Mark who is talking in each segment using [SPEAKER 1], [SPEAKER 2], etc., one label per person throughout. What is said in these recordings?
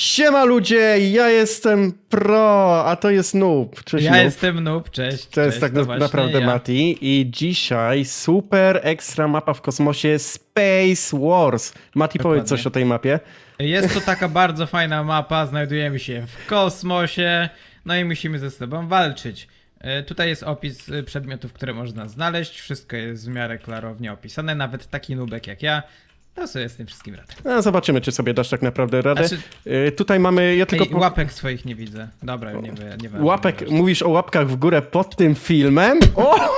[SPEAKER 1] Siema ludzie, ja jestem pro, a to jest noob. Cześć
[SPEAKER 2] Ja
[SPEAKER 1] noob.
[SPEAKER 2] jestem Noob, cześć.
[SPEAKER 1] To jest
[SPEAKER 2] cześć,
[SPEAKER 1] tak na,
[SPEAKER 2] właśnie
[SPEAKER 1] naprawdę
[SPEAKER 2] ja.
[SPEAKER 1] Mati i dzisiaj super ekstra mapa w kosmosie Space Wars. Mati powiedz
[SPEAKER 2] Dokładnie.
[SPEAKER 1] coś o tej mapie.
[SPEAKER 2] Jest to taka bardzo fajna mapa, znajdujemy się w kosmosie, no i musimy ze sobą walczyć. E, Tutaj jest opis e, przedmiotów, które można znaleźć, wszystko jest w miarę klarownie opisane, nawet taki nubek jak ja, to sobie z tym wszystkim radę.
[SPEAKER 1] No, zobaczymy, czy sobie dasz tak naprawdę radę.
[SPEAKER 2] Znaczy-
[SPEAKER 1] Y, tutaj mamy, ja tylko
[SPEAKER 2] Ej,
[SPEAKER 1] po...
[SPEAKER 2] łapek swoich nie widzę. Dobra, nie, nie, nie
[SPEAKER 1] łapek, mówisz o łapkach w górę pod tym filmem? O!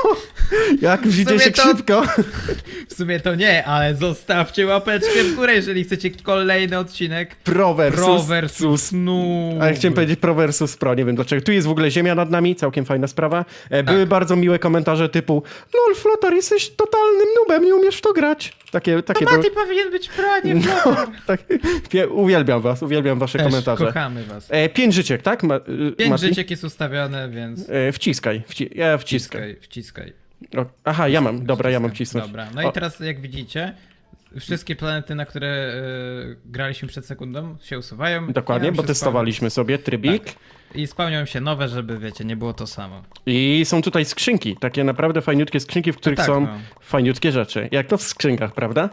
[SPEAKER 1] Jak widzicie się
[SPEAKER 2] to-
[SPEAKER 1] szybko.
[SPEAKER 2] W sumie to nie, ale zostawcie łapeczkę w górę, jeżeli chcecie kolejny odcinek.
[SPEAKER 1] Pro versus,
[SPEAKER 2] Pro versus Noob.
[SPEAKER 1] Ale chciałem powiedzieć pro versus pro, nie wiem dlaczego. Tu jest w ogóle ziemia nad nami, całkiem fajna sprawa. E, Były
[SPEAKER 2] Tak.
[SPEAKER 1] bardzo miłe komentarze typu LOL, Flotar, jesteś totalnym nubem, nie umiesz w to grać. Takie, takie były.
[SPEAKER 2] Mati powinien być pro, a nie
[SPEAKER 1] No, tak, uwielbiam was, uwielbiam wasze
[SPEAKER 2] Też
[SPEAKER 1] komentarze.
[SPEAKER 2] kochamy was.
[SPEAKER 1] E, pięć życiek, tak? Ma, y,
[SPEAKER 2] Pięć
[SPEAKER 1] Mati?
[SPEAKER 2] życiek jest ustawione, więc
[SPEAKER 1] E, wciskaj, wci ja wciskaj.
[SPEAKER 2] wciskaj, wciskaj.
[SPEAKER 1] O, aha, ja mam, dobra, ja mam wcisnąć.
[SPEAKER 2] Dobra, no
[SPEAKER 1] O.
[SPEAKER 2] i teraz jak widzicie, wszystkie planety, na które e, graliśmy przed sekundą, się usuwają.
[SPEAKER 1] Dokładnie,
[SPEAKER 2] nam
[SPEAKER 1] bo testowaliśmy sobie trybik.
[SPEAKER 2] Tak. I spełniają się nowe, żeby wiecie, nie było to samo.
[SPEAKER 1] I są tutaj skrzynki, takie naprawdę fajniutkie skrzynki, w których
[SPEAKER 2] tak,
[SPEAKER 1] są
[SPEAKER 2] no.
[SPEAKER 1] fajniutkie rzeczy. Jak to w skrzynkach, prawda?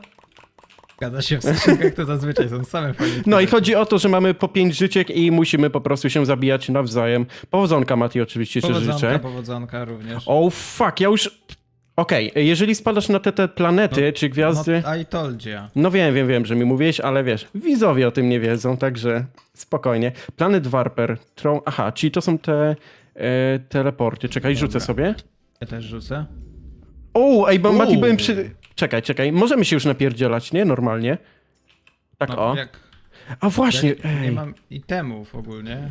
[SPEAKER 2] Zgadza się, w skrzynkach to zazwyczaj są same fajne.
[SPEAKER 1] No i chodzi o to, że mamy po pięć życiek i musimy po prostu się zabijać nawzajem. Powodzonka, Mati, oczywiście, że
[SPEAKER 2] Powodzonka,
[SPEAKER 1] życzę.
[SPEAKER 2] powodzonka również.
[SPEAKER 1] Oh fuck, ja już... Okej, jeżeli spadasz na te, te planety czy gwiazdy...
[SPEAKER 2] No, I told you.
[SPEAKER 1] No wiem, wiem, wiem, że mi mówiłeś, ale wiesz, widzowie o tym nie wiedzą, także spokojnie. Planet Warper, Tron... Aha, czyli to są te e, teleporty. Czekaj, rzucę
[SPEAKER 2] Dobra.
[SPEAKER 1] sobie.
[SPEAKER 2] Ja też rzucę.
[SPEAKER 1] O, ej, bo Mati, byłem przy... Czekaj, czekaj, możemy się już napierdzielać, nie? Normalnie. Tak
[SPEAKER 2] No,
[SPEAKER 1] o.
[SPEAKER 2] jak,
[SPEAKER 1] A właśnie,
[SPEAKER 2] jak nie
[SPEAKER 1] ej,
[SPEAKER 2] mam itemów ogólnie.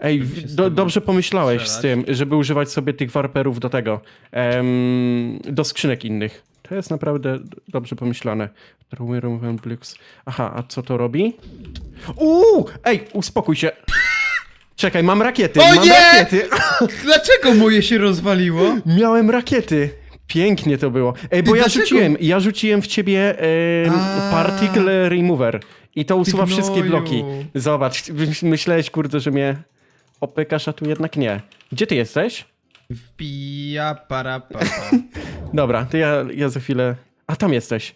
[SPEAKER 1] ej,
[SPEAKER 2] z
[SPEAKER 1] do, dobrze pomyślałeś z
[SPEAKER 2] strzelać.
[SPEAKER 1] tym, żeby używać sobie tych warperów do tego, em, do skrzynek innych. To jest naprawdę dobrze pomyślane. Aha, a co to robi? Uuu, ej, uspokój się. Czekaj, mam rakiety,
[SPEAKER 2] O
[SPEAKER 1] mam
[SPEAKER 2] nie!
[SPEAKER 1] rakiety.
[SPEAKER 2] Dlaczego moje się rozwaliło?
[SPEAKER 1] Miałem rakiety. Pięknie to było. Ej, bo
[SPEAKER 2] Ty
[SPEAKER 1] ja
[SPEAKER 2] dlaczego?
[SPEAKER 1] rzuciłem, ja rzuciłem w ciebie em,
[SPEAKER 2] A.
[SPEAKER 1] particle remover i to usuwa
[SPEAKER 2] Ty
[SPEAKER 1] wszystkie
[SPEAKER 2] gnoju.
[SPEAKER 1] bloki. Zobacz, myśl- myślałeś kurde, że mnie opykasz, a tu jednak nie. Gdzie ty jesteś?
[SPEAKER 2] Wpija para papa.
[SPEAKER 1] Dobra, to ja, ja za chwilę... A tam jesteś.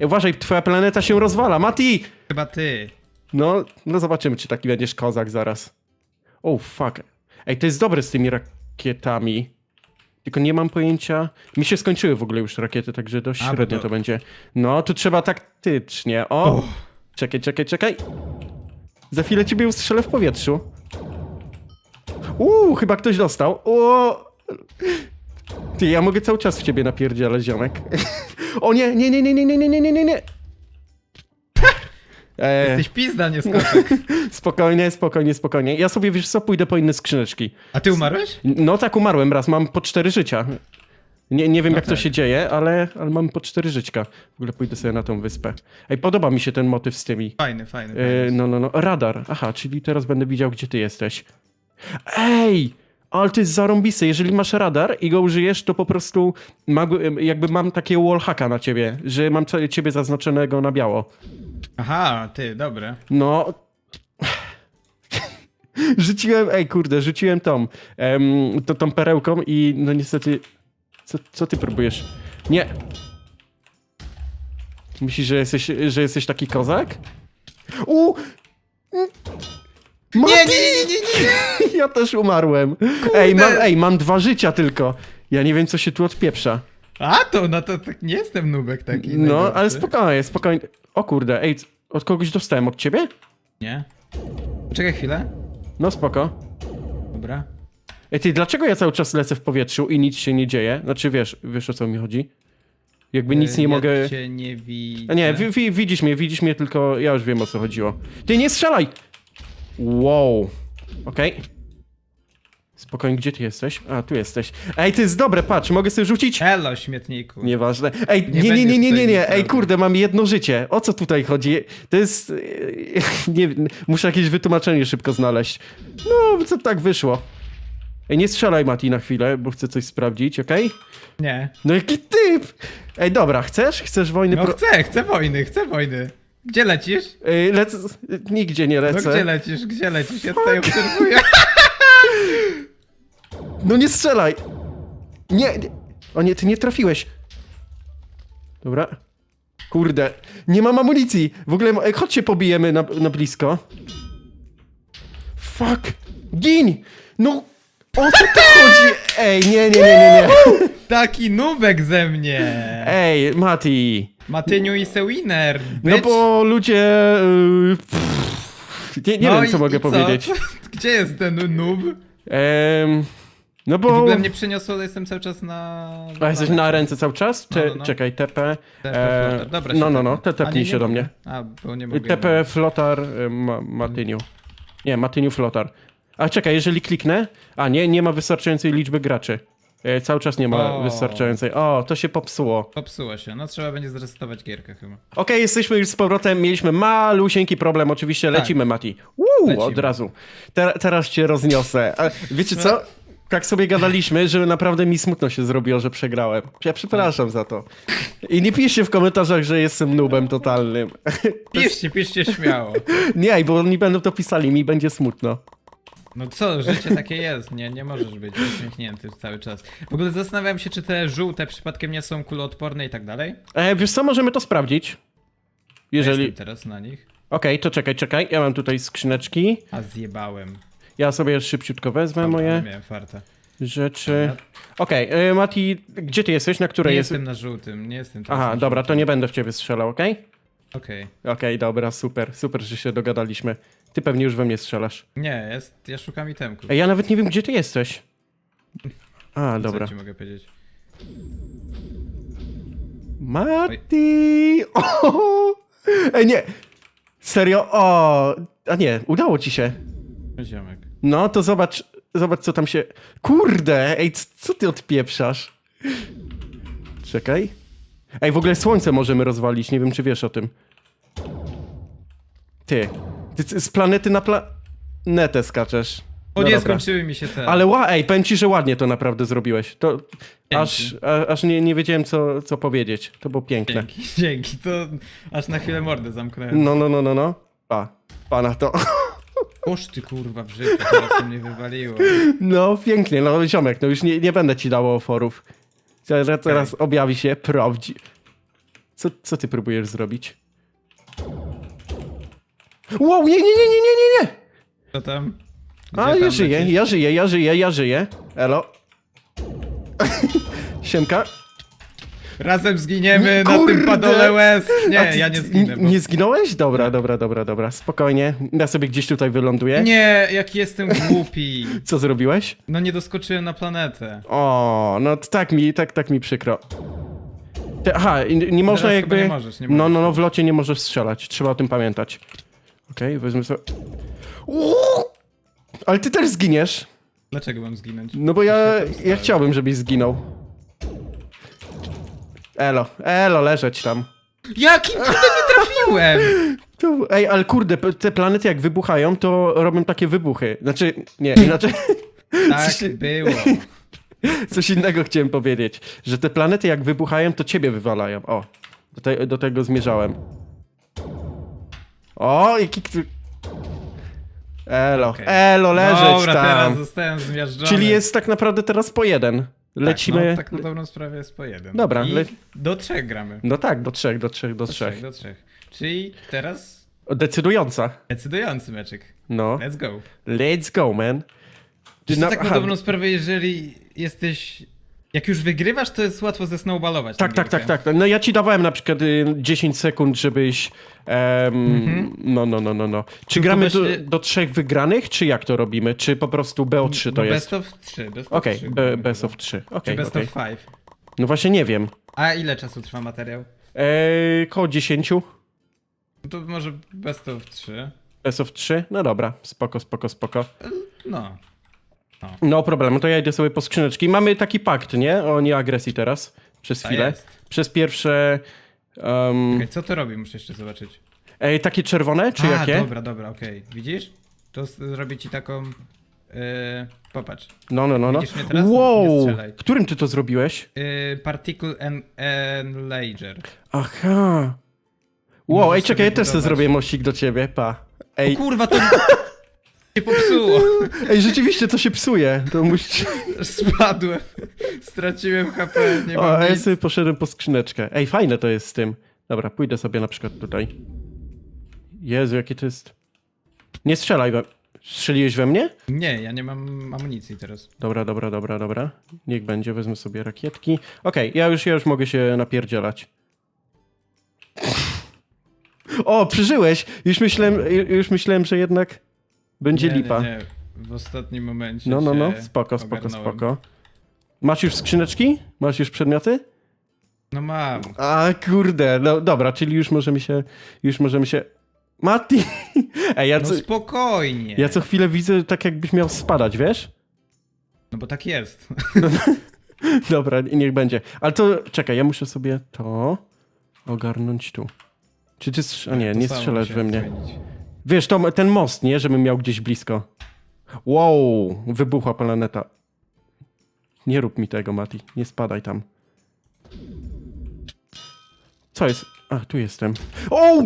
[SPEAKER 1] Ej, uważaj, twoja planeta się rozwala. Mati!
[SPEAKER 2] Chyba ty.
[SPEAKER 1] No, no zobaczymy, czy taki będziesz kozak zaraz. Oh, fuck. Ej, to jest dobre z tymi rakietami. Tylko nie mam pojęcia... Mi się skończyły w ogóle już rakiety, także dość
[SPEAKER 2] A,
[SPEAKER 1] średnio
[SPEAKER 2] to-
[SPEAKER 1] będzie. No, tu trzeba taktycznie. O! Czekaj, czekaj, czekaj. Za chwilę ciebie ustrzelę w powietrzu. Uuu, chyba ktoś dostał. O! Ty, ja mogę cały czas w ciebie napierdzielać, ziomek. o nie, nie, nie, nie, nie, nie, nie, nie, nie. E,
[SPEAKER 2] Jesteś pizda, nie skoczek.
[SPEAKER 1] spokojnie, spokojnie, spokojnie. Ja sobie, wiesz co, pójdę po inne skrzyneczki.
[SPEAKER 2] A ty umarłeś?
[SPEAKER 1] No tak, umarłem raz, mam po cztery życia. Nie, nie wiem,
[SPEAKER 2] No
[SPEAKER 1] jak to
[SPEAKER 2] tak.
[SPEAKER 1] się dzieje, ale, ale mam po cztery żyćka. W ogóle pójdę sobie na tą wyspę. Ej, podoba mi się ten motyw z tymi.
[SPEAKER 2] Fajny, fajny.
[SPEAKER 1] E, no, no, no. Radar. Aha, czyli teraz będę widział, gdzie ty jesteś. Ej! Ale to jest zarąbiste. Jeżeli masz radar i go użyjesz, to po prostu jakby mam takiego wallhacka na ciebie, że mam ciebie zaznaczonego na biało.
[SPEAKER 2] Aha, ty, dobre.
[SPEAKER 1] No. rzuciłem, ej kurde, rzuciłem tą, em, to, tą perełką i no niestety, co, co ty próbujesz? Nie. Myślisz, że jesteś, że jesteś taki kozak? U! Mati!
[SPEAKER 2] Nie, nie, nie, nie, nie, nie.
[SPEAKER 1] Ja też umarłem. Ej mam, ej, mam dwa życia tylko. Ja nie wiem, co się tu odpieprza.
[SPEAKER 2] A to, no to tak nie jestem nubek taki.
[SPEAKER 1] No,
[SPEAKER 2] najgorszy.
[SPEAKER 1] ale spokojnie, spokojnie. O kurde, ej, od kogoś dostałem, od ciebie?
[SPEAKER 2] Nie. Czekaj chwilę.
[SPEAKER 1] No spoko.
[SPEAKER 2] Dobra.
[SPEAKER 1] Ej, ty, dlaczego ja cały czas lecę w powietrzu i nic się nie dzieje? Znaczy, wiesz, wiesz o co mi chodzi? Jakby nic nie
[SPEAKER 2] ja
[SPEAKER 1] mogę...
[SPEAKER 2] cię nie widzę.
[SPEAKER 1] A nie, wi wi widzisz mnie, widzisz mnie, tylko ja już wiem o co chodziło. Ty, nie strzelaj! Wow. Okej. Spokojnie, gdzie ty jesteś? A, tu jesteś. Ej, to jest dobre, patrz, mogę sobie rzucić...
[SPEAKER 2] Hello, śmietniku.
[SPEAKER 1] Nieważne. Ej,
[SPEAKER 2] Nie
[SPEAKER 1] nie, nie, nie, nie, nie,
[SPEAKER 2] będziesz
[SPEAKER 1] nie.
[SPEAKER 2] tutaj
[SPEAKER 1] Ej, kurde, mam jedno życie. O co tutaj chodzi? To jest... Nie, muszę jakieś wytłumaczenie szybko znaleźć. No, co tak wyszło? Ej, nie strzelaj, Mati, na chwilę, bo chcę coś sprawdzić, okej?
[SPEAKER 2] Nie.
[SPEAKER 1] No jaki typ! Ej, dobra, chcesz? Chcesz wojny
[SPEAKER 2] No
[SPEAKER 1] pro...
[SPEAKER 2] chcę, chcę wojny, chcę wojny. Gdzie lecisz?
[SPEAKER 1] Ej, lec... Nigdzie nie
[SPEAKER 2] No
[SPEAKER 1] lecę.
[SPEAKER 2] gdzie lecisz? Gdzie lecisz? Ja tutaj obserwuję.
[SPEAKER 1] No nie strzelaj! Nie, nie. O nie, ty nie trafiłeś. Dobra. Kurde, nie mam amunicji. W ogóle, ej, chodź się pobijemy na, na blisko. Fuck! Gin! No, o co to chodzi? Ej, nie, nie, nie, nie, nie.
[SPEAKER 2] Taki nubek ze mnie.
[SPEAKER 1] Ej, Mati.
[SPEAKER 2] Matyniu i Sewiner.
[SPEAKER 1] No bo ludzie... Yy, pff, nie nie wiem, co mogę powiedzieć.
[SPEAKER 2] Gdzie jest ten noob?
[SPEAKER 1] Em, no
[SPEAKER 2] I w
[SPEAKER 1] bo...
[SPEAKER 2] ogóle mnie przeniosło, jestem cały czas na...
[SPEAKER 1] A jesteś na ręce cały czas? Czy,
[SPEAKER 2] No, no, no.
[SPEAKER 1] Czekaj, TP. E.
[SPEAKER 2] Dobra,
[SPEAKER 1] no, no, no, te tepnij
[SPEAKER 2] nie
[SPEAKER 1] się do mnie.
[SPEAKER 2] A, bo nie mogę.
[SPEAKER 1] TP flotar e, ma, Matyniu. Nie, Matyniu flotar. A czekaj, jeżeli kliknę... A nie, nie ma wystarczającej liczby graczy. E, cały czas nie ma
[SPEAKER 2] O.
[SPEAKER 1] wystarczającej. O, to się popsuło.
[SPEAKER 2] Popsuło się, no trzeba będzie zresetować gierkę chyba.
[SPEAKER 1] Okej, jesteśmy już z powrotem. Mieliśmy malusieńki problem, oczywiście. Lecimy, Mati. Uuu,
[SPEAKER 2] Lecimy.
[SPEAKER 1] od razu. Te, teraz cię rozniosę. A, wiecie co? Tak sobie gadaliśmy, że naprawdę mi smutno się zrobiło, że przegrałem. Ja przepraszam za to. I nie piszcie w komentarzach, że jestem nubem totalnym.
[SPEAKER 2] Piszcie, piszcie śmiało.
[SPEAKER 1] Nie, bo oni będą to pisali, mi będzie smutno.
[SPEAKER 2] No co, życie takie jest, nie, nie możesz być uśmiechnięty cały czas. W ogóle zastanawiam się, czy te żółte przypadkiem nie są kuloodporne i tak dalej.
[SPEAKER 1] E, wiesz co, możemy to sprawdzić. Jeżeli...
[SPEAKER 2] Jestem teraz na nich.
[SPEAKER 1] Okej, to czekaj, czekaj. Ja mam tutaj skrzyneczki.
[SPEAKER 2] A zjebałem.
[SPEAKER 1] Ja sobie szybciutko wezmę
[SPEAKER 2] Dobra,
[SPEAKER 1] moje
[SPEAKER 2] Miałem farta.
[SPEAKER 1] rzeczy. Okej, e, Mati, gdzie ty jesteś? Na której
[SPEAKER 2] Nie
[SPEAKER 1] jest?
[SPEAKER 2] jestem na żółtym, nie jestem teraz
[SPEAKER 1] Aha,
[SPEAKER 2] na
[SPEAKER 1] dobra, to nie będę w ciebie strzelał, okej?
[SPEAKER 2] Okej.
[SPEAKER 1] Okej, dobra, super, super, że się dogadaliśmy. Ty pewnie już we mnie strzelasz.
[SPEAKER 2] Nie, jest, ja szukam itemków.
[SPEAKER 1] Ej, ja nawet nie wiem, gdzie ty jesteś. A,
[SPEAKER 2] Co
[SPEAKER 1] dobra.
[SPEAKER 2] ci mogę powiedzieć?
[SPEAKER 1] Mati! O! Ej, nie! Serio? O! A nie, udało ci się.
[SPEAKER 2] Ziomek.
[SPEAKER 1] No, to zobacz, zobacz co tam się... Kurde! Ej, co ty odpieprzasz? Czekaj. Ej, w ogóle słońce możemy rozwalić, nie wiem czy wiesz o tym. Ty, ty z planety na planetę skaczesz.
[SPEAKER 2] O
[SPEAKER 1] No
[SPEAKER 2] nie,
[SPEAKER 1] dobra.
[SPEAKER 2] skończyły mi się te.
[SPEAKER 1] Ale ła, ej, powiem ci, że ładnie to naprawdę zrobiłeś. To aż, a, aż nie, nie wiedziałem co, co powiedzieć. To było piękne.
[SPEAKER 2] Dzięki, dzięki, to aż na chwilę mordę zamknąłem.
[SPEAKER 1] No, no, no, no, no. Pa, pa na to.
[SPEAKER 2] Oż ty kurwa życiu, teraz mnie wywaliło.
[SPEAKER 1] No, pięknie, no ziomek, no już nie, nie będę ci dało oforów. Teraz, teraz objawi się prawdzi. Co, co ty próbujesz zrobić? Wow, nie, nie, nie, nie, nie, nie, nie!
[SPEAKER 2] Co tam?
[SPEAKER 1] A,
[SPEAKER 2] Gdzie
[SPEAKER 1] ja
[SPEAKER 2] tam
[SPEAKER 1] żyję,
[SPEAKER 2] lecisz?
[SPEAKER 1] ja żyję, ja żyję, ja żyję. Elo. Siemka.
[SPEAKER 2] Razem zginiemy na
[SPEAKER 1] Kurde!
[SPEAKER 2] tym padole łez.
[SPEAKER 1] A
[SPEAKER 2] Nie,
[SPEAKER 1] ty-
[SPEAKER 2] ja nie zginę. Bo...
[SPEAKER 1] Nie zginąłeś? Dobra, dobra, dobra, dobra. Spokojnie. Ja sobie gdzieś tutaj wyląduję.
[SPEAKER 2] Nie, jaki jestem głupi.
[SPEAKER 1] Co zrobiłeś?
[SPEAKER 2] No nie doskoczyłem na planetę.
[SPEAKER 1] O, no tak mi, tak, tak mi przykro. Te, aha, i nie można
[SPEAKER 2] Teraz
[SPEAKER 1] jakby...
[SPEAKER 2] chyba nie możesz, nie
[SPEAKER 1] no,
[SPEAKER 2] możesz.
[SPEAKER 1] no, no, w locie nie możesz strzelać. Trzeba o tym pamiętać. Okej, wezmę sobie... Uuu! Ale ty też zginiesz.
[SPEAKER 2] Dlaczego mam zginąć?
[SPEAKER 1] No bo ja, ja chciałbym, żebyś zginął. Elo, elo, leżeć tam.
[SPEAKER 2] Jakim cudem nie trafiłem?
[SPEAKER 1] Tu, ej, ale kurde, p- te planety jak wybuchają, to robią takie wybuchy. Znaczy, nie, inaczej...
[SPEAKER 2] Tak
[SPEAKER 1] Coś-
[SPEAKER 2] było.
[SPEAKER 1] Coś innego chciałem powiedzieć, że te planety jak wybuchają, to ciebie wywalają. O, do, te, do tego zmierzałem. O, jaki... Elo,
[SPEAKER 2] Okej.
[SPEAKER 1] elo, leżeć
[SPEAKER 2] Dobra,
[SPEAKER 1] tam.
[SPEAKER 2] teraz zostałem zmiażdżony.
[SPEAKER 1] Czyli jest tak naprawdę teraz po jeden. Lecimy...
[SPEAKER 2] Tak, no, tak na dobrą sprawę jest po jeden.
[SPEAKER 1] Dobra,
[SPEAKER 2] I
[SPEAKER 1] le-
[SPEAKER 2] do trzech gramy.
[SPEAKER 1] No tak, do trzech, do trzech, do
[SPEAKER 2] Do
[SPEAKER 1] trzech.
[SPEAKER 2] trzech, do trzech. Czyli teraz
[SPEAKER 1] Decydująca.
[SPEAKER 2] decydujący meczek.
[SPEAKER 1] No.
[SPEAKER 2] Let's go.
[SPEAKER 1] Let's go, man.
[SPEAKER 2] Czy
[SPEAKER 1] Na-
[SPEAKER 2] tak na dobrą sprawę, jeżeli jesteś... Jak już wygrywasz, to jest łatwo zesnowballować.
[SPEAKER 1] Tak, tak, tak, tak. No ja ci dawałem na przykład y, 10 sekund, żebyś. em, No, no, no, no, no. Czy
[SPEAKER 2] Mhm. Tylko
[SPEAKER 1] gramy do, do trzech wygranych, czy jak to robimy? Czy po prostu BO3 to
[SPEAKER 2] no
[SPEAKER 1] jest?
[SPEAKER 2] Best of 3. Best of
[SPEAKER 1] Okej,
[SPEAKER 2] 3
[SPEAKER 1] be- best of 3.
[SPEAKER 2] Czy
[SPEAKER 1] Okej,
[SPEAKER 2] best
[SPEAKER 1] okej.
[SPEAKER 2] of 5.
[SPEAKER 1] No właśnie nie wiem.
[SPEAKER 2] A ile czasu trwa materiał?
[SPEAKER 1] Eee, koło 10.
[SPEAKER 2] No to może best of 3.
[SPEAKER 1] Best of 3? No dobra, spoko, spoko, spoko.
[SPEAKER 2] No.
[SPEAKER 1] No problemu, to ja idę sobie po skrzyneczki. Mamy taki pakt, nie? O nieagresji teraz. Przez
[SPEAKER 2] A
[SPEAKER 1] chwilę.
[SPEAKER 2] jest.
[SPEAKER 1] Przez pierwsze. Um,
[SPEAKER 2] co to robi? Muszę jeszcze zobaczyć.
[SPEAKER 1] ej, takie czerwone, czy
[SPEAKER 2] A,
[SPEAKER 1] jakie?
[SPEAKER 2] dobra, dobra, okej. Widzisz? To s- zrobi ci taką... Yy, popatrz.
[SPEAKER 1] No, no, no, no.
[SPEAKER 2] Widzisz mnie teraz? Nie
[SPEAKER 1] Wow!
[SPEAKER 2] strzelaj.
[SPEAKER 1] Którym ty to zrobiłeś?
[SPEAKER 2] Yy, particle en- enlarger.
[SPEAKER 1] Aha. Wow,
[SPEAKER 2] Możesz
[SPEAKER 1] ej, czekaj, ja też sobie
[SPEAKER 2] budować.
[SPEAKER 1] zrobię mościk do ciebie, pa. Ej,
[SPEAKER 2] Kurwa, to się popsuło.
[SPEAKER 1] ej, rzeczywiście to się psuje. To musisz...
[SPEAKER 2] Spadłem. Straciłem HP, nie
[SPEAKER 1] O,
[SPEAKER 2] mam
[SPEAKER 1] a ja
[SPEAKER 2] nic.
[SPEAKER 1] sobie poszedłem po skrzyneczkę. Ej, fajne to jest z tym. Dobra, pójdę sobie na przykład tutaj. Jezu, jakie to jest... Nie strzelaj we... Strzeliłeś we mnie?
[SPEAKER 2] Nie, ja nie mam amunicji teraz.
[SPEAKER 1] Dobra, dobra, dobra, dobra. Niech będzie, wezmę sobie rakietki. Okej, ja już ja już mogę się napierdzielać. O, przeżyłeś! Już myślałem, już myślałem, że jednak będzie
[SPEAKER 2] nie,
[SPEAKER 1] lipa.
[SPEAKER 2] Nie, nie. W ostatnim momencie
[SPEAKER 1] No, no, no, spoko, spoko,
[SPEAKER 2] ogarnąłem.
[SPEAKER 1] spoko. Masz już skrzyneczki? Masz już przedmioty?
[SPEAKER 2] No mam.
[SPEAKER 1] A kurde, no dobra, czyli już możemy się, już możemy się... Mati! Ej, ja
[SPEAKER 2] No
[SPEAKER 1] co,
[SPEAKER 2] spokojnie.
[SPEAKER 1] ja co chwilę widzę tak jakbyś miał spadać, wiesz?
[SPEAKER 2] No bo tak jest.
[SPEAKER 1] Dobra, niech będzie. Ale to, czekaj, ja muszę sobie to ogarnąć tu. Czy ty, strz- a nie, nie strzelasz we mnie.
[SPEAKER 2] zmienić.
[SPEAKER 1] Wiesz, to, ten most, nie? Żebym miał gdzieś blisko. Wow, wybuchła planeta. Nie rób mi tego, Mati. Nie spadaj tam. Co jest? A, tu jestem. O!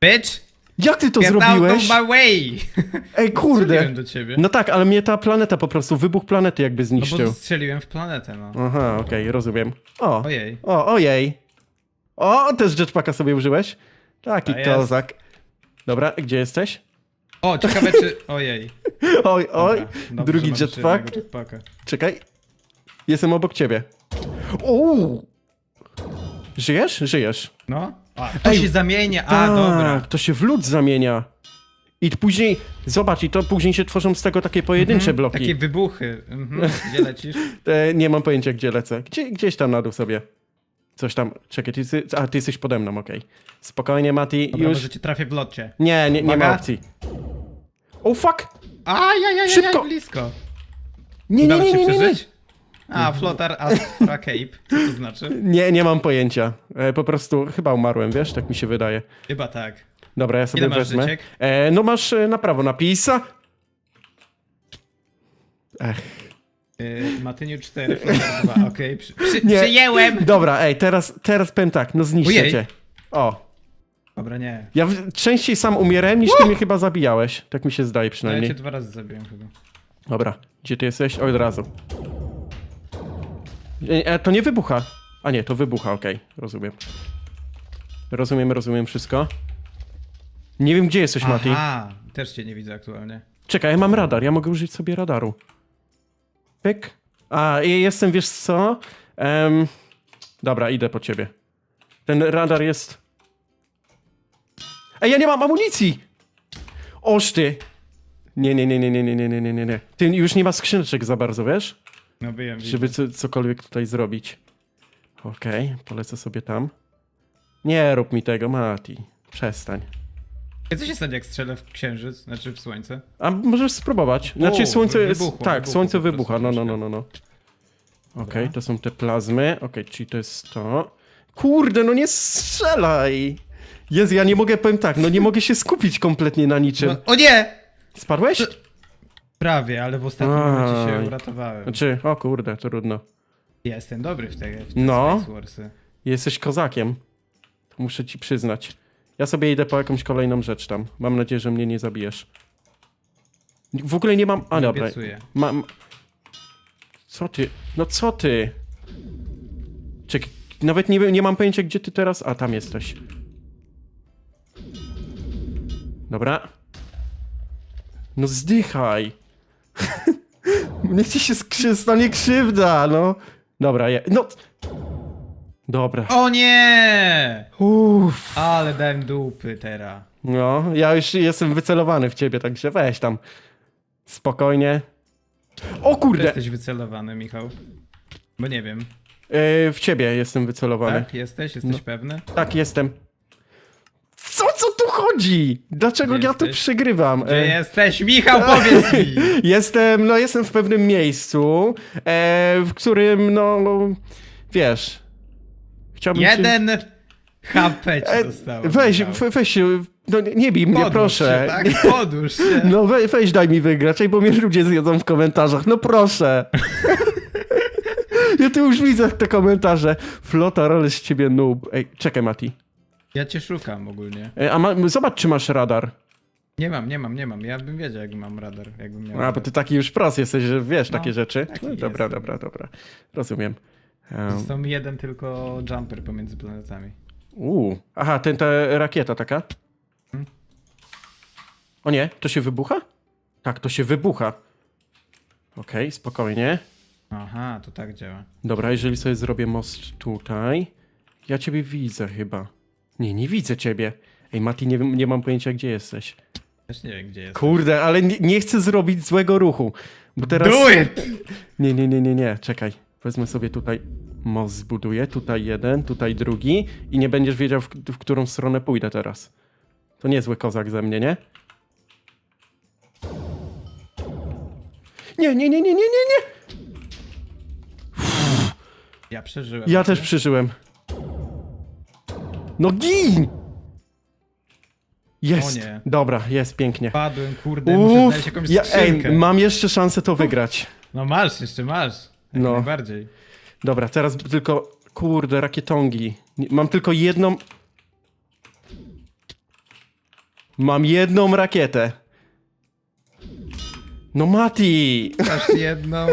[SPEAKER 2] Bitch!
[SPEAKER 1] Jak ty to
[SPEAKER 2] Get
[SPEAKER 1] zrobiłeś?
[SPEAKER 2] out of my way!
[SPEAKER 1] Ej, kurde.
[SPEAKER 2] Strzeliłem do ciebie.
[SPEAKER 1] No tak, ale mnie ta planeta po prostu, wybuch planety jakby
[SPEAKER 2] No
[SPEAKER 1] zniszczył.
[SPEAKER 2] bo strzeliłem w planetę, no.
[SPEAKER 1] Aha, okej, rozumiem. O,
[SPEAKER 2] Ojej.
[SPEAKER 1] o, ojej. O, też jetpacka sobie użyłeś? Taki
[SPEAKER 2] To jest.
[SPEAKER 1] kozak. Dobra, gdzie jesteś?
[SPEAKER 2] O, ciekawe czy... Ojej.
[SPEAKER 1] Oj, oj,
[SPEAKER 2] Dobra, dobrze,
[SPEAKER 1] drugi
[SPEAKER 2] mam
[SPEAKER 1] jetpack.
[SPEAKER 2] jetpacka.
[SPEAKER 1] Czekaj. Jestem obok ciebie. Uuu. Żyjesz? Żyjesz.
[SPEAKER 2] No. A, to
[SPEAKER 1] Ej,
[SPEAKER 2] się zamienia. A,
[SPEAKER 1] Tak,
[SPEAKER 2] dobra.
[SPEAKER 1] to się w lód zamienia. I później, zobacz, i to później się tworzą z tego takie pojedyncze
[SPEAKER 2] Mhm,
[SPEAKER 1] bloki.
[SPEAKER 2] Takie wybuchy. Mhm. Gdzie lecisz?
[SPEAKER 1] E, nie mam pojęcia, gdzie lecę. Gdzie, gdzieś tam na dół sobie. Coś tam. Czekaj, ty, ty, a, ty jesteś pode mną, okej. Spokojnie, Mati,
[SPEAKER 2] Dobra,
[SPEAKER 1] już.
[SPEAKER 2] może cię trafię w locie.
[SPEAKER 1] Nie, nie, nie ma
[SPEAKER 2] Uwaga.
[SPEAKER 1] opcji. O, fuck!
[SPEAKER 2] Ajajajaj,
[SPEAKER 1] Szybko.
[SPEAKER 2] blisko.
[SPEAKER 1] Nie, nie,
[SPEAKER 2] Udało
[SPEAKER 1] nie,
[SPEAKER 2] ci
[SPEAKER 1] nie, nie, nie.
[SPEAKER 2] przeżyć? A, flotar asked for a cape. Co to znaczy?
[SPEAKER 1] Nie, nie mam pojęcia. E, po prostu chyba umarłem, wiesz? Tak mi się wydaje.
[SPEAKER 2] Chyba tak.
[SPEAKER 1] Dobra, ja sobie
[SPEAKER 2] Ile masz
[SPEAKER 1] wezmę.
[SPEAKER 2] życiek?
[SPEAKER 1] E, no masz e, na prawo napisa. Ech.
[SPEAKER 2] Yy, Matyniu 4, flotar 2. Okej, przy, przy,
[SPEAKER 1] Nie.
[SPEAKER 2] przyjęłem!
[SPEAKER 1] Dobra, ej, teraz, teraz powiem tak, no zniszczę
[SPEAKER 2] Ojej.
[SPEAKER 1] cię. O.
[SPEAKER 2] Dobra, nie.
[SPEAKER 1] Ja w, częściej sam umierałem, niż ty mnie chyba zabijałeś. Tak mi się zdaje
[SPEAKER 2] No, ja
[SPEAKER 1] przynajmniej.
[SPEAKER 2] cię dwa razy zabiłem chyba.
[SPEAKER 1] Dobra, gdzie ty jesteś? O, od razu. E, e, to nie wybucha. A nie, to wybucha, okej, rozumiem. Rozumiem, rozumiem wszystko. Nie wiem, gdzie jesteś, Mati.
[SPEAKER 2] Aha, też cię nie widzę aktualnie.
[SPEAKER 1] Czekaj, ja mam radar, ja mogę użyć sobie radaru. Pyk. A, i jestem, wiesz co? Em, dobra, idę po ciebie. Ten radar jest... Ej, ja nie mam amunicji! Oż ty! Nie, nie, nie, nie, nie, nie, nie, nie, nie, nie. Ty już nie ma skrzyneczek za bardzo, wiesz?
[SPEAKER 2] No wiem.
[SPEAKER 1] Żeby co, cokolwiek tutaj zrobić. Okej, polecę sobie tam. Nie rób mi tego, Mati. Przestań.
[SPEAKER 2] Co się stanie jak strzelę w księżyc, znaczy w słońce?
[SPEAKER 1] A możesz spróbować. Znaczy
[SPEAKER 2] O,
[SPEAKER 1] słońce jest...
[SPEAKER 2] wybuchło,
[SPEAKER 1] tak,
[SPEAKER 2] wybuchło
[SPEAKER 1] słońce
[SPEAKER 2] po prostu
[SPEAKER 1] wybucha. No, no, no, no, no. Okej,
[SPEAKER 2] Dobra.
[SPEAKER 1] to są te plazmy. Okej, czyli to jest to. Kurde, no nie strzelaj! Jezu, ja nie mogę, powiem tak, no nie mogę się skupić kompletnie na niczym.
[SPEAKER 2] No, o nie!
[SPEAKER 1] Spadłeś?
[SPEAKER 2] Prawie, ale w ostatnim
[SPEAKER 1] Aj.
[SPEAKER 2] momencie się uratowałem.
[SPEAKER 1] Znaczy, o kurde, trudno.
[SPEAKER 2] Ja jestem dobry w te, w te
[SPEAKER 1] No.
[SPEAKER 2] Space Warsy.
[SPEAKER 1] Jesteś kozakiem. Muszę ci przyznać. Ja sobie idę po jakąś kolejną rzecz tam. Mam nadzieję, że mnie nie zabijesz. W ogóle nie mam... A,
[SPEAKER 2] Nie
[SPEAKER 1] dobra.
[SPEAKER 2] obiecuję.
[SPEAKER 1] Mam... Co ty? No co ty? Czekaj, nawet nie, nie mam pojęcia, gdzie ty teraz... A, tam jesteś. Dobra. No zdychaj. Niech ci się skrzy... stanie krzywda, no. Dobra, je... No... Dobra.
[SPEAKER 2] O nie!
[SPEAKER 1] Uff.
[SPEAKER 2] Ale dałem dupy teraz.
[SPEAKER 1] No, ja już jestem wycelowany w ciebie, także weź tam. Spokojnie. O
[SPEAKER 2] Ty
[SPEAKER 1] kurde!
[SPEAKER 2] jesteś wycelowany, Michał. Bo nie wiem.
[SPEAKER 1] Yy, w ciebie jestem wycelowany.
[SPEAKER 2] Tak? Jesteś? Jesteś
[SPEAKER 1] No.
[SPEAKER 2] pewny?
[SPEAKER 1] Tak, jestem. Co, co tu chodzi? Dlaczego
[SPEAKER 2] Gdzie
[SPEAKER 1] ja tu
[SPEAKER 2] jesteś?
[SPEAKER 1] przegrywam?
[SPEAKER 2] Gdzie
[SPEAKER 1] E,
[SPEAKER 2] jesteś? Michał, powiedz mi!
[SPEAKER 1] Jestem, no jestem w pewnym miejscu, e, w którym, no, no wiesz, chciałbym się-
[SPEAKER 2] Jeden HP ci
[SPEAKER 1] E,
[SPEAKER 2] zostało.
[SPEAKER 1] Weź, we- weź się, no nie- bij mnie,
[SPEAKER 2] Podłóż
[SPEAKER 1] proszę.
[SPEAKER 2] Się, tak? Podłóż się.
[SPEAKER 1] No we, weź daj mi wygrać, bo mnie ludzie zjedzą w komentarzach, no proszę. ja tu już widzę te komentarze. Flota, ale z ciebie noob. Ej, czekaj Mati.
[SPEAKER 2] Ja cię szukam ogólnie.
[SPEAKER 1] E, A ma, zobacz, czy masz radar.
[SPEAKER 2] Nie mam, nie mam, nie mam. Ja bym wiedział, jak mam radar. Jakbym miał
[SPEAKER 1] A, bo
[SPEAKER 2] radar.
[SPEAKER 1] ty taki już pros jesteś, że wiesz
[SPEAKER 2] No,
[SPEAKER 1] takie rzeczy. No, dobra, dobra, dobra. Rozumiem.
[SPEAKER 2] Został mi jeden tylko jumper pomiędzy planetami.
[SPEAKER 1] Uuu. Aha, ten, ta rakieta taka.
[SPEAKER 2] Hmm.
[SPEAKER 1] O nie, to się wybucha? Tak, to się wybucha. Okej, spokojnie.
[SPEAKER 2] Aha, to tak działa.
[SPEAKER 1] Dobra, jeżeli sobie zrobię most tutaj. Ja ciebie widzę chyba. Nie, nie widzę ciebie. Ej, Mati, nie, nie mam pojęcia, gdzie jesteś.
[SPEAKER 2] Też nie wiem, gdzie jest.
[SPEAKER 1] Kurde, ale nie, nie chcę zrobić złego ruchu. Bo teraz.
[SPEAKER 2] Do it!
[SPEAKER 1] Nie, nie, nie, nie, nie, czekaj. Wezmę sobie tutaj most zbuduję, tutaj jeden, tutaj drugi i nie będziesz wiedział, w, w którą stronę pójdę teraz. To niezły kozak ze mnie, nie? Nie, nie, nie, nie, nie, nie, nie!
[SPEAKER 2] Ja przeżyłem.
[SPEAKER 1] Ja też przeżyłem. No gin! Jest!
[SPEAKER 2] O nie.
[SPEAKER 1] Dobra, jest, pięknie.
[SPEAKER 2] Padłem, kurde, muszę znaleźć jakąś
[SPEAKER 1] ja,
[SPEAKER 2] skrzynkę.
[SPEAKER 1] ej, mam jeszcze szansę to wygrać.
[SPEAKER 2] No masz, jeszcze masz. Jak
[SPEAKER 1] No.
[SPEAKER 2] najbardziej.
[SPEAKER 1] Dobra, teraz tylko, kurde, rakietongi. Mam tylko jedną... Mam jedną rakietę. No Mati!
[SPEAKER 2] Masz jedną.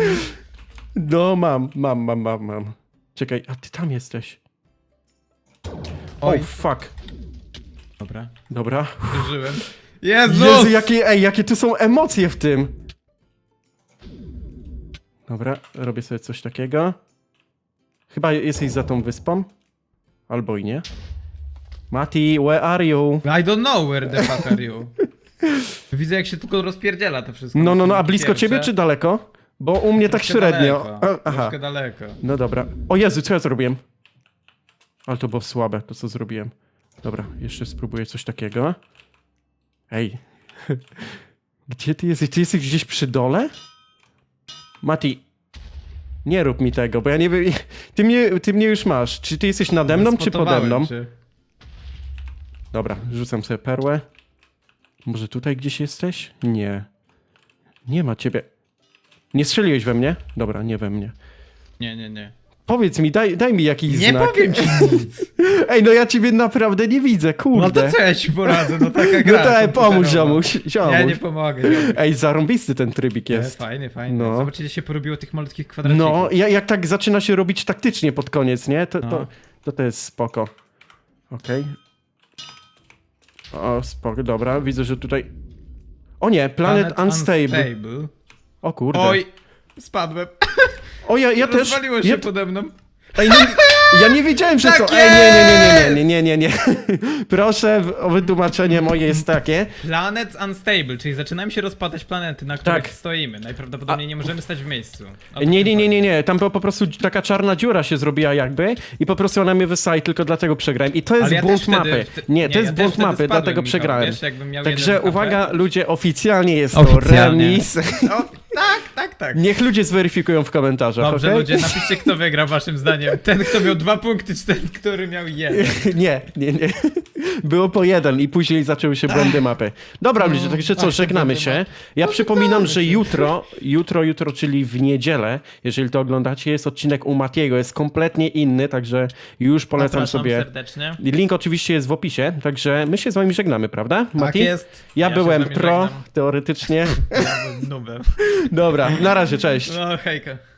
[SPEAKER 1] No mam, mam, mam, mam, mam. Czekaj, a ty tam jesteś.
[SPEAKER 2] Oj.
[SPEAKER 1] Oh, fuck.
[SPEAKER 2] Dobra,
[SPEAKER 1] Dobra.
[SPEAKER 2] przeżyłem. Jezus!
[SPEAKER 1] Jezu, jakie, ej, jakie tu są emocje w tym. Dobra, robię sobie coś takiego. Chyba jesteś za tą wyspą. Albo i nie. Mati, where are you?
[SPEAKER 2] I don't know where the fuck are you. Widzę, jak się tylko rozpierdziela to wszystko.
[SPEAKER 1] No, no, no, a blisko ciebie czy daleko? Bo u mnie tak średnio.
[SPEAKER 2] Daleko,
[SPEAKER 1] Aha,
[SPEAKER 2] Troszkę daleko.
[SPEAKER 1] no dobra. O Jezu, co ja zrobiłem? Ale to było słabe, to co zrobiłem. Dobra, jeszcze spróbuję coś takiego. Ej. Gdzie ty jesteś? Ty jesteś gdzieś przy dole? Mati, nie rób mi tego, bo ja nie wiem. Ty mnie, ty mnie już masz. Czy ty jesteś nade mną, czy pode mną?
[SPEAKER 2] cię.
[SPEAKER 1] Dobra, rzucam sobie perłę. Może tutaj gdzieś jesteś? Nie. Nie ma ciebie. Nie strzeliłeś we mnie? Dobra, nie we mnie.
[SPEAKER 2] Nie, nie, nie.
[SPEAKER 1] Powiedz mi, daj, daj mi jakiś
[SPEAKER 2] Nie
[SPEAKER 1] znak.
[SPEAKER 2] powiem ci nic.
[SPEAKER 1] Ej, no ja ciebie naprawdę nie widzę, kurde.
[SPEAKER 2] No to co ja ci poradzę, no taka
[SPEAKER 1] No
[SPEAKER 2] gra
[SPEAKER 1] to ej, pomóż,
[SPEAKER 2] komputerowa.
[SPEAKER 1] ziomuś, ziomuś.
[SPEAKER 2] Ja nie pomogę. ziomuś.
[SPEAKER 1] Ej, zarąbisty ten trybik
[SPEAKER 2] Nie,
[SPEAKER 1] jest.
[SPEAKER 2] Fajny, fajny.
[SPEAKER 1] No.
[SPEAKER 2] Zobaczcie, się porobiło tych malutkich kwadracików.
[SPEAKER 1] No, ja, jak tak zaczyna się robić taktycznie pod koniec, nie? To, to,
[SPEAKER 2] No.
[SPEAKER 1] to, to jest spoko. Okej. O, spoko, dobra, widzę, że tutaj... O nie, Planet, Unstable. O kurde.
[SPEAKER 2] Oj, spadłem.
[SPEAKER 1] O, ja, ja też...
[SPEAKER 2] Rozwaliło się
[SPEAKER 1] ja,
[SPEAKER 2] pode mną.
[SPEAKER 1] Ej, nie, ja nie wiedziałem, że
[SPEAKER 2] Tak
[SPEAKER 1] to... Ej, nie, nie, nie, nie, nie, nie, nie, nie. Proszę, o wytłumaczenie moje jest takie.
[SPEAKER 2] Planet Unstable, czyli zaczynają się rozpadać planety, na których
[SPEAKER 1] Tak.
[SPEAKER 2] stoimy. Najprawdopodobniej nie możemy stać w miejscu. To
[SPEAKER 1] Nie, nie, nie, nie, nie. Tam była po prostu taka czarna dziura się zrobiła jakby i po prostu ona mnie wyssała i tylko dlatego przegrałem. I to jest
[SPEAKER 2] ja
[SPEAKER 1] błąd mapy.
[SPEAKER 2] wtedy-
[SPEAKER 1] Nie, to
[SPEAKER 2] nie,
[SPEAKER 1] jest
[SPEAKER 2] ja
[SPEAKER 1] błąd mapy,
[SPEAKER 2] spadłem,
[SPEAKER 1] dlatego
[SPEAKER 2] Michał,
[SPEAKER 1] przegrałem.
[SPEAKER 2] wiesz,
[SPEAKER 1] Także uwaga, ludzie, oficjalnie jest to
[SPEAKER 2] Oficjalnie.
[SPEAKER 1] remis.
[SPEAKER 2] O, tak, tak, tak.
[SPEAKER 1] Niech ludzie zweryfikują w komentarzach,
[SPEAKER 2] Dobrze,
[SPEAKER 1] okej?
[SPEAKER 2] ludzie, napiszcie, kto wygra waszym zdaniem. Ten, kto miał dwa punkty, czy ten, który miał jeden.
[SPEAKER 1] Nie, nie, nie. Było po jeden i później zaczęły się błędy mapy. Dobra, ludzie, także co, żegnamy się. Ja przypominam,
[SPEAKER 2] żegnamy
[SPEAKER 1] że
[SPEAKER 2] się.
[SPEAKER 1] jutro, jutro, jutro, czyli w niedzielę, jeżeli to oglądacie, jest odcinek u Matiego, jest kompletnie inny, także już polecam
[SPEAKER 2] Zapraszam
[SPEAKER 1] sobie.
[SPEAKER 2] serdecznie.
[SPEAKER 1] Link oczywiście jest w opisie, także my się z wami żegnamy, prawda?
[SPEAKER 2] Tak
[SPEAKER 1] Mati?
[SPEAKER 2] jest.
[SPEAKER 1] Ja,
[SPEAKER 2] się
[SPEAKER 1] byłem
[SPEAKER 2] wami
[SPEAKER 1] pro,
[SPEAKER 2] żegnam.
[SPEAKER 1] teoretycznie.
[SPEAKER 2] Ja byłem nubem.
[SPEAKER 1] Dobra, na razie, cześć.
[SPEAKER 2] No hejka.